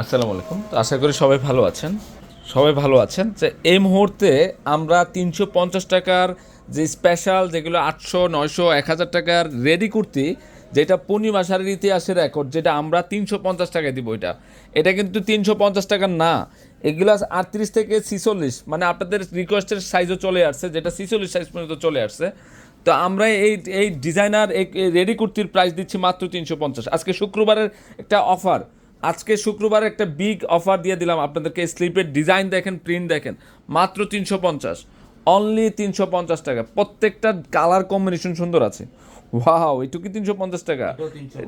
আসসালামু আলাইকুম। তো আশা করি সবাই ভালো আছেন। সবাই ভালো আছেন। যে এই মুহূর্তে আমরা তিনশো পঞ্চাশ টাকার যে স্পেশাল যেগুলো আটশো, নয়শো, এক হাজার টাকার রেডি কুর্তি, যেটা পূর্ণিমা শাড়ির ইতিহাসের রেকর্ড যেটা আমরা তিনশো পঞ্চাশ টাকায় দিব এটা। এটা কিন্তু তিনশো পঞ্চাশ টাকার না। এগুলো আটত্রিশ থেকে ছিচল্লিশ মানে আপনাদের রিকোয়েস্টের সাইজও চলে আসছে, যেটা ছিচল্লিশ সাইজ পর্যন্ত চলে আসছে। তো আমরা এই এই ডিজাইনার এই রেডি কুর্তির প্রাইস দিচ্ছি মাত্র তিনশো পঞ্চাশ। আজকে শুক্রবারের একটা অফার আজকে শুক্রবার একটা বিগ অফার দিয়ে দিলাম আপনাদেরকে। স্লিপের ডিজাইন দেখেন প্রিন্ট দেখেন। মাত্র তিনশো পঞ্চাশ। অনলি তিনশো পঞ্চাশ টাকা। প্রত্যেকটা কালার কম্বিনেশন সুন্দর আছে। ওয়াও এটুকু তিনশো পঞ্চাশ টাকা।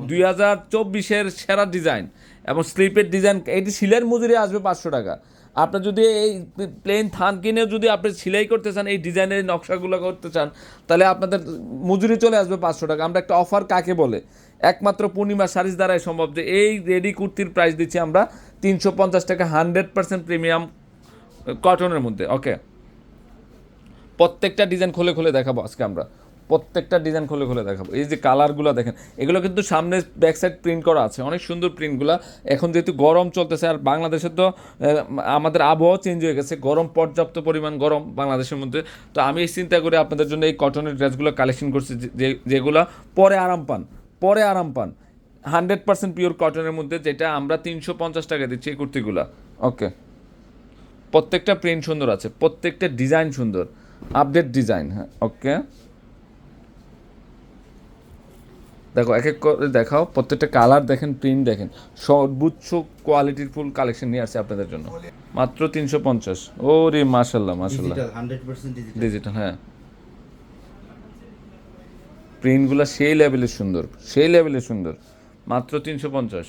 দুই হাজার চব্বিশের সেরা ডিজাইন এবং স্লিপের ডিজাইন এটি সিলের মজুরি আসবে পাঁচশো টাকা। আপনার যদি এই প্লেন থান কিনেও যদি আপনি সেলাই করতে চান এই ডিজাইনের নকশাগুলো করতে চান তাহলে আপনাদের মজুরি চলে আসবে পাঁচশো টাকা। আমরা একটা অফার কাকে বলে? একমাত্র পূর্ণিমা শাড়ির দ্বারাই সম্ভব যে এই রেডি কুর্তির প্রাইস দিচ্ছি আমরা তিনশো পঞ্চাশ টাকা, হান্ড্রেড পার্সেন্ট প্রিমিয়াম কটনের মধ্যে ওকে প্রত্যেকটা ডিজাইন খুলে খুলে দেখাবো আজকে আমরা। প্রত্যেকটা ডিজাইন খুলে খুলে দেখাবো। এই যে কালারগুলো দেখেন, এগুলো কিন্তু সামনে ব্যাক সাইড প্রিন্ট করা আছে। অনেক সুন্দর প্রিন্টগুলো এখন যেহেতু গরম চলতেছে, আর বাংলাদেশে তো আমাদের আবহাওয়া চেঞ্জ হয়ে গেছে, গরম পর্যাপ্ত পরিমাণ গরম বাংলাদেশের মধ্যে। তো আমি এই চিন্তা করে আপনাদের জন্য এই কটনের ড্রেসগুলো কালেকশন করছি, যে, যেগুলো পরে আরাম পান। পরে আরাম পান। হান্ড্রেড পার্সেন্ট পিওর কটনের মধ্যে যেটা আমরা তিনশো পঞ্চাশ টাকা দিচ্ছি এই কুর্তিগুলো। ওকে প্রত্যেকটা প্রিন্ট সুন্দর আছে প্রত্যেকটা ডিজাইন সুন্দর। আপডেট ডিজাইন হ্যাঁ ওকে দেখো এক এক করে দেখাও প্রত্যেকটা কালার দেখেন প্রিন্ট দেখেন। সর্বোচ্চ কোয়ালিটির ফুল কালেকশন নিয়ে আসছে আপনাদের জন্য। মাত্র তিনশো পঞ্চাশ। ও রে মাসাল্লাহ মাসাল্লাহ ডিজিটাল হ্যাঁ। প্রিন্টগুলো সেই লেভেলের সুন্দর, সেই লেভেলের সুন্দর। মাত্র তিনশো পঞ্চাশ।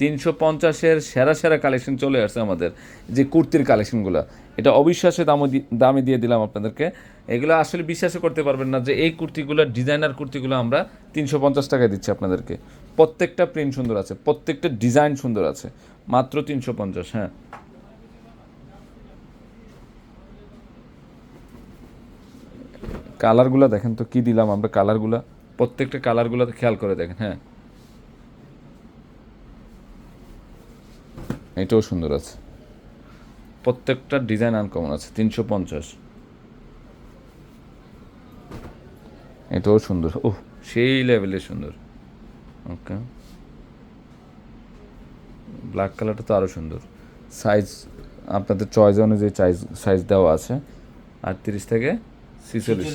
তিনশো পঞ্চাশের সেরা সেরা কালেকশন চলে আসছে আমাদের যে কুর্তির কালেকশনগুলো এটা অবিশ্বাসে দামে দামে দিয়ে দিলাম আপনাদেরকে। এগুলো আসলে বিশ্বাসও করতে পারবেন না যে এই কুর্তিগুলো ডিজাইনার কুর্তিগুলো আমরা তিনশো পঞ্চাশ টাকায় দিচ্ছি আপনাদেরকে। প্রত্যেকটা প্রিন্ট সুন্দর আছে, প্রত্যেকটা ডিজাইন সুন্দর আছে। মাত্র তিনশো পঞ্চাশ হ্যাঁ। কালারগুলো দেখেন তো কি দিলাম আমরা কালারগুলো? প্রত্যেকটা কালারগুলো খেয়াল করে দেখেন হ্যাঁ। এটাও সুন্দর আছে। প্রত্যেকটা ডিজাইন আনকমন আছে, তিনশো পঞ্চাশ। এটাও সুন্দর, ওহ, সেই লেভেলের সুন্দর। ওকে ব্ল্যাক কালারটা তো আরও সুন্দর। সাইজ আপনাদের চয়েস অনুযায়ী সাইজ সাইজ দেওয়া আছে। আটত্রিশ থেকে ছিচল্লিশ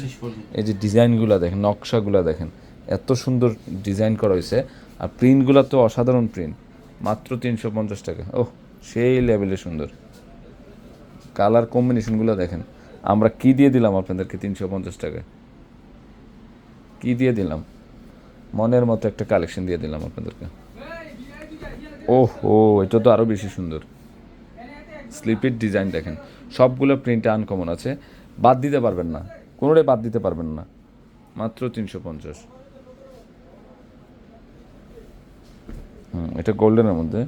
এই যে ডিজাইনগুলো দেখেন নকশাগুলো দেখেন এত সুন্দর ডিজাইন করা হয়েছে। আর প্রিন্টগুলো তো অসাধারণ প্রিন্ট মাত্র তিনশো পঞ্চাশ টাকা। ওহ সেই লেভেলে সুন্দর। কালার কম্বিনেশনগুলো দেখেন। আমরা কি দিয়ে দিলাম আপনাদেরকে তিনশো পঞ্চাশ টাকা কি দিয়ে দিলাম? মনের মতো একটা কালেকশন দিয়ে দিলাম আপনাদেরকে। ওহ ও এটা তো আরও বেশি সুন্দর। স্লিপের ডিজাইন দেখেন। সবগুলো প্রিন্টে আনকমন আছে। বাদ দিতে পারবেন না। কোনোটাই বাদ দিতে পারবেন না। মাত্র তিনশো পঞ্চাশ। হুম, এটা গোল্ডেনের মধ্যে।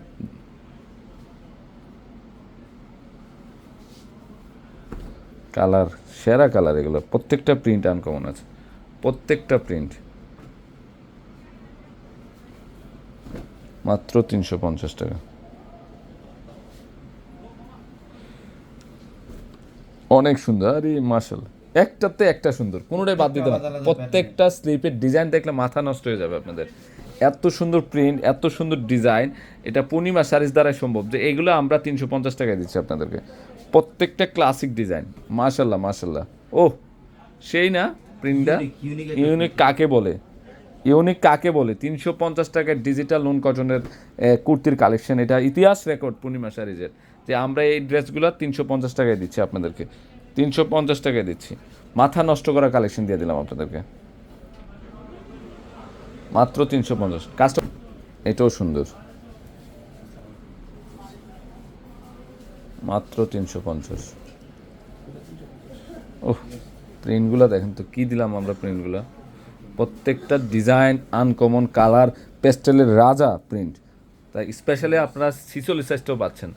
কালার, সেরা কালার এগুলো। প্রত্যেকটা প্রিন্ট আনকমন আছে। প্রত্যেকটা প্রিন্ট। মাত্র তিনশো পঞ্চাশ টাকা। অনেক সুন্দর। আর আরে মার্শাল একটাতে একটা সুন্দর কোনোটাই বাদ দিতে না। প্রত্যেকটা স্লিপের ডিজাইন দেখলে মাথা নষ্ট হয়ে যাবে আপনাদের। এত সুন্দর প্রিন্ট এত সুন্দর ডিজাইন এটা পূর্ণিমা শাড়ির দ্বারাই সম্ভব। যে এগুলো আমরা তিনশো পঞ্চাশ টাকায় দিচ্ছি আপনাদেরকে। প্রত্যেকটা ক্লাসিক ডিজাইন মাশাল্লাহ মাশাল্লাহ। ও সেই না প্রিন্টটা ইউনিক কাকে বলে? ইউনিক কাকে বলে? তিনশো পঞ্চাশ টাকার ডিজিটাল লোন কটনের কুর্তির কালেকশন এটা ইতিহাস রেকর্ড পূর্ণিমা শাড়িজের যে আমরা এই ড্রেসগুলো তিনশো পঞ্চাশ টাকায় দিচ্ছি আপনাদেরকে। তিনশো পঞ্চাশ টাকায় দিচ্ছি। মাথা নষ্ট করা কালেকশন দিয়ে দিলাম আপনাদেরকে। মাত্র তিনশো পঞ্চাশ। কাস্টম এটাও সুন্দর। মাত্র তিনশো পঞ্চাশ। ওহ প্রিন্টগুলো দেখেন তো কী দিলাম আমরা প্রিন্টগুলো প্রত্যেকটা ডিজাইন আনকমন কালার পেস্টেলের রাজা প্রিন্ট তাই স্পেশালি আপনারা ছিচল্লিশ সাইজটাও পাচ্ছেন।